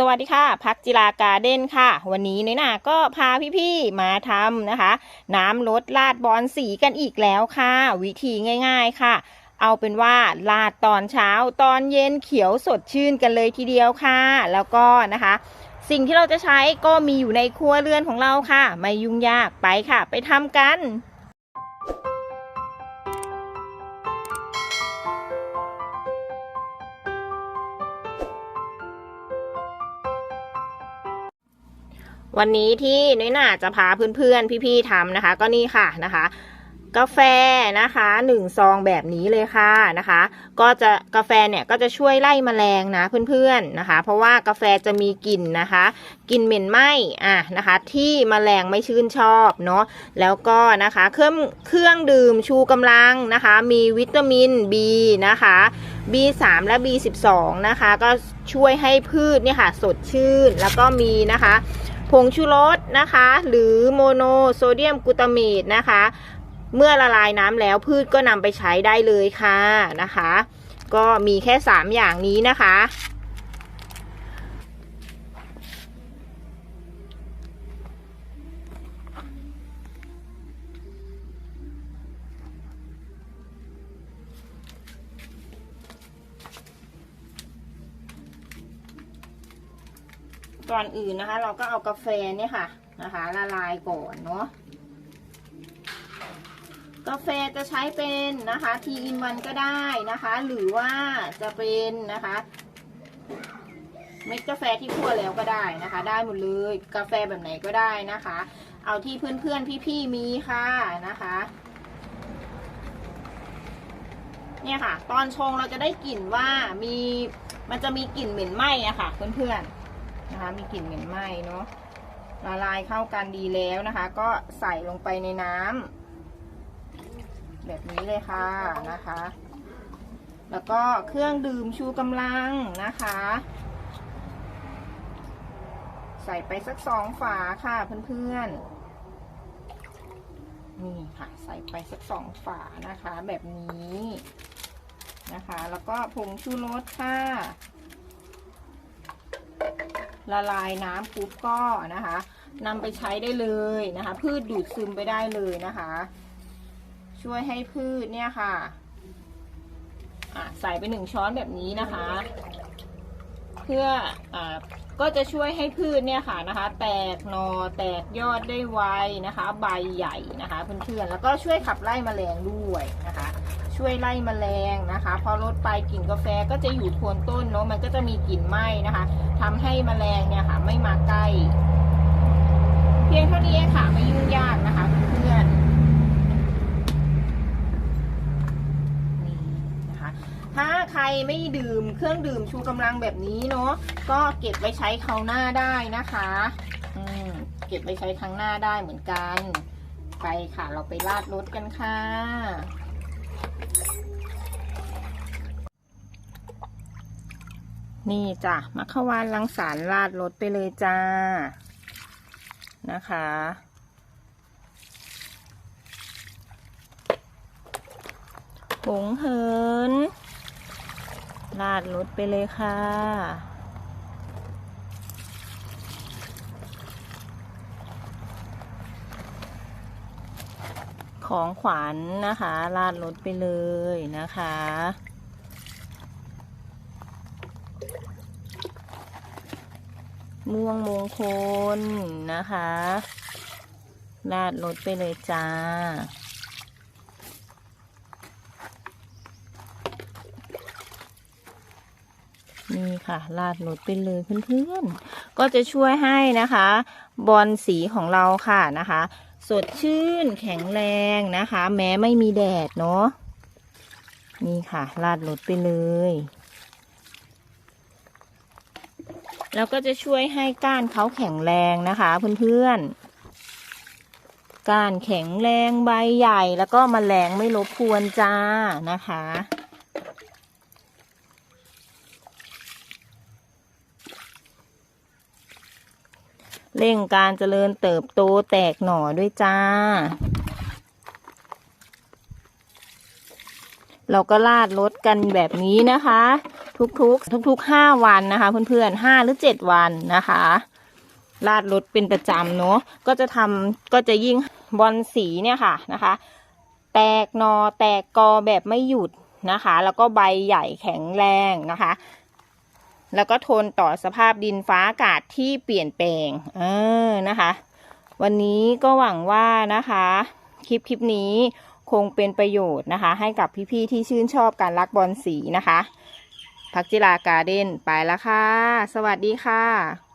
สวัสดีค่ะ พักจิราการ์เด้นค่ะ วันนี้น้อยหนาก็พาพี่ๆมาทำนะคะ น้ำลดลาดบอลสีกันอีกแล้วค่ะ วิธีง่ายๆค่ะ เอาเป็นว่าลาดตอนเช้าตอนเย็นเขียวสดชื่นกันเลยทีเดียวค่ะ แล้วก็นะคะ สิ่งที่เราจะใช้ก็มีอยู่ในครัวเรือนของเราค่ะ ไม่ยุ่งยากไปค่ะ ไปทำกัน วันนี้ที่น้อยหน่าจะพาเพื่อนๆ พี่ๆทำนะคะ ก็นี่ค่ะนะคะ กาแฟนะคะหนึ่งซองแบบนี้เลยค่ะนะคะ ก็จะกาแฟเนี่ยก็จะช่วยไล่แมลงนะเพื่อนๆนะคะ เพราะว่ากาแฟจะมีกลิ่นนะคะกลิ่นเหม็นไหม้อะนะคะ ที่แมลงไม่ชื่นชอบเนาะแล้วก็นะคะเครื่องเครื่องดื่มชูกำลังนะคะ มีวิตามิน B นะคะ B3 และ B12 นะคะ ก็ช่วยให้พืชเนี่ยค่ะ สดชื่นแล้วก็มีนะคะ ผงชูรสนะคะ หรือโมโนโซเดียมกลูตาเมตนะคะ เมื่อละลายน้ำแล้วพืชก็นำไปใช้ได้เลยค่ะนะคะ ก็มีแค่ 3 อย่างนี้นะคะ ก่อนอื่นนะคะ เราก็เอากาแฟเนี่ยค่ะนะคะ ละลายก่อนเนาะกาแฟจะใช้เป็นนะคะทีอินวันก็ได้นะคะ หรือว่าจะเป็นนะคะ เม็ดกาแฟที่คั่วแล้วก็ได้นะคะ ได้หมดเลยกาแฟแบบไหนก็ได้นะคะ เอาที่เพื่อนๆพี่ๆมีค่ะนะคะเนี่ยค่ะ ตอนชงเราจะได้กลิ่นว่ามีมันจะมีกลิ่นเหม็นไหม้อะค่ะ เพื่อนๆ นะคะ มีกลิ่นเหม็นไหม้เนาะละลายเข้ากันดีแล้วนะคะ ก็ใส่ลงไปในน้ำแบบนี้เลยค่ะนะคะ แล้วก็เครื่องดื่มชูกำลังนะคะ ใส่ไปสักสองฝาค่ะเพื่อนๆ นี่ค่ะ ใส่ไปสักสองฝานะคะ แบบนี้นะคะ แล้วก็ผงชูรสค่ะ ละลายน้ำปุ๊บก็นะคะนำไปใช้ได้เลยนะคะ พืชดูดซึมไปได้เลยนะคะ ช่วยให้พืชเนี่ยค่ะะใส่ไปหนึ่งช้อนแบบนี้นะคะ เพื่ออ่าก็จะช่วยให้พืชเนี่ยค่ะนะคะ แตกหนอแตกยอดได้ไวนะคะ ใบใหญ่นะคะเพื่อนๆแล้วก็ช่วยขับไล่แมลงด้วยนะคะ ช่วยไล่แมลงนะคะ พอลดไปกลิ่นกาแฟก็จะอยู่โคนต้นเนาะมันก็จะมีกลิ่นไหม้นะคะทำให้แมลงเนี่ยค่ะไม่มาใกล้ เพียงเท่านี้ค่ะไม่ยุ่งยากนะคะเพื่อนนี่นะคะถ้าใครไม่ดื่มเครื่องดื่มชูกำลังแบบนี้เนาะก็เก็บไว้ใช้คราวหน้าได้นะคะอืมเก็บไว้ใช้ครั้งหน้าได้เหมือนกัน ไปค่ะเราไปราดรถกันค่ะ นี่จ้ะมัคควานลังสารราดรถไปเลยจ้า นะคะ ผงเหินราดรถไปเลยค่ะ ของขวัญนนะคะราดรถไปเลยนะคะ ม่วงมงคลนะคะราดรถไปเลยจ้า นี่ค่ะราดรถไปเลยเพื่อนๆ ก็จะช่วยให้นะคะ บอลสีของเราค่ะนะคะ สดชื่นแข็งแรงนะคะ แม้ไม่มีแดดเนาะนี่ค่ะราดรถไปเลยแล้วก็จะช่วยให้ก้านเขาแข็งแรงนะคะเพื่อนๆ ก้านแข็งแรงใบใหญ่แล้วก็มแมลงไม่รบกวนจ้านะคะ เร่งการเจริญเติบโตแตกหน่อด้วยจ้า เราก็ลาดรถกันแบบนี้นะคะ ทุกๆ ทุกๆห้าวันนะคะ เพื่อนๆห้าหรือเจ็ดวันนะคะลาดรถเป็นประจำเนาะ ก็จะทำก็จะยิ่งบอลสีเนี่ยค่ะนะคะ แตกหนอแตกกอแบบไม่หยุดนะคะ แล้วก็ใบใหญ่แข็งแรงนะคะ แล้วก็ทนต่อสภาพดินฟ้าอากาศที่เปลี่ยนแปลง เออนะคะ วันนี้ก็หวังว่านะคะ คลิปคลิปนี้คงเป็นประโยชน์นะคะ ให้กับพี่ๆที่ชื่นชอบการรักบอลสีนะคะพักจิราการ์เด้นไปแล้วค่ะ สวัสดีค่ะ